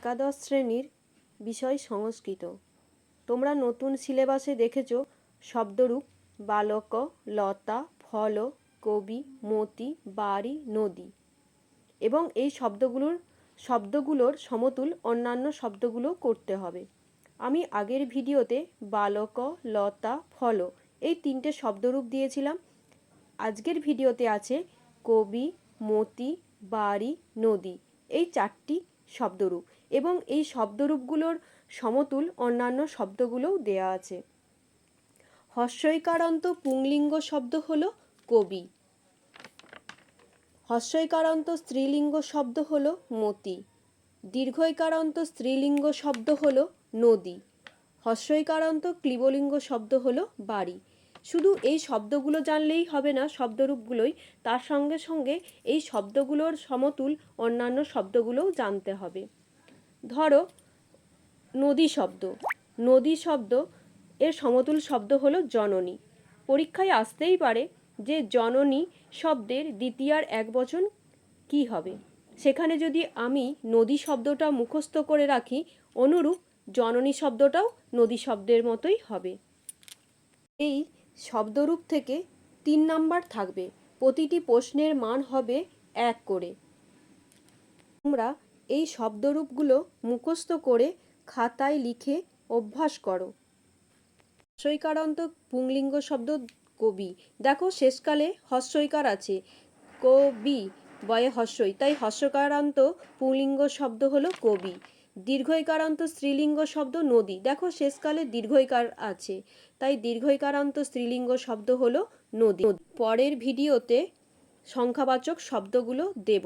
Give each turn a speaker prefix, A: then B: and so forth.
A: একাদশ শ্রেণির বিষয় সংস্কৃত। তোমরা নতুন সিলেবাসে দেখেছ শব্দরূপ বালক, লতা, ফল, কবি, মতি, বাড়ি, নদী। এবং এই শব্দগুলোর শব্দগুলোর সমতুল অন্যান্য শব্দগুলো করতে হবে। আমি আগের ভিডিওতে বালক, লতা, ফল এই তিনটে শব্দরূপ দিয়েছিলাম। আজকের ভিডিওতে আছে কবি, মতি, বাড়ি, নদী। এই চারটি শব্দরূপ এবং এই শব্দরূপগুলোর সমতুল অন্যান্য শব্দগুলোও দেয়া আছে। হস্যইকারান্ত পুংলিঙ্গ শব্দ হলো কবি। হস্যইকারান্ত স্ত্রীলিঙ্গ শব্দ হলো মতি। দীর্ঘইকারান্ত স্ত্রীলিঙ্গ শব্দ হলো নদী। হস্যইকারান্ত ক্লিবলিঙ্গ শব্দ হলো বাড়ি। শুধু এই শব্দগুলো জানলেই হবে না, শব্দরূপগুলোই। তার সঙ্গে সঙ্গে এই শব্দগুলোর সমতুল অন্যান্য শব্দগুলোও জানতে হবে। ধরো, নদী শব্দ। নদী শব্দ এর সমতুল শব্দ হলো জননী। পরীক্ষায় আসতেই পারে যে জননী শব্দের দ্বিতীয়ার এক বচন কী হবে। সেখানে যদি আমি নদী শব্দটা মুখস্থ করে রাখি, অনুরূপ জননী শব্দটাও নদী শব্দের মতোই হবে। এই শব্দরূপ থেকে তিন নাম্বার থাকবে। প্রতিটি প্রশ্নের মান হবে এক করে। তোমরা এই শব্দরূপগুলো মুখস্থ করে খাতায় লিখে অভ্যাস করো। হস্যইকারান্ত পুংলিঙ্গ শব্দ কবি। দেখো, শেষকালে হস্যইকার আছে। কবি, বয়ে হস্যই। তাই হস্যকারান্ত পুংলিঙ্গ শব্দ হলো কবি। দীর্ঘইকারান্ত স্ত্রীলিঙ্গ শব্দ নদী। দেখো, শেষকালে দীর্ঘইকার আছে। তাই দীর্ঘইকারান্ত স্ত্রীলিঙ্গ শব্দ হলো নদী। পরের ভিডিওতে সংখ্যাবাচক শব্দগুলো দেব।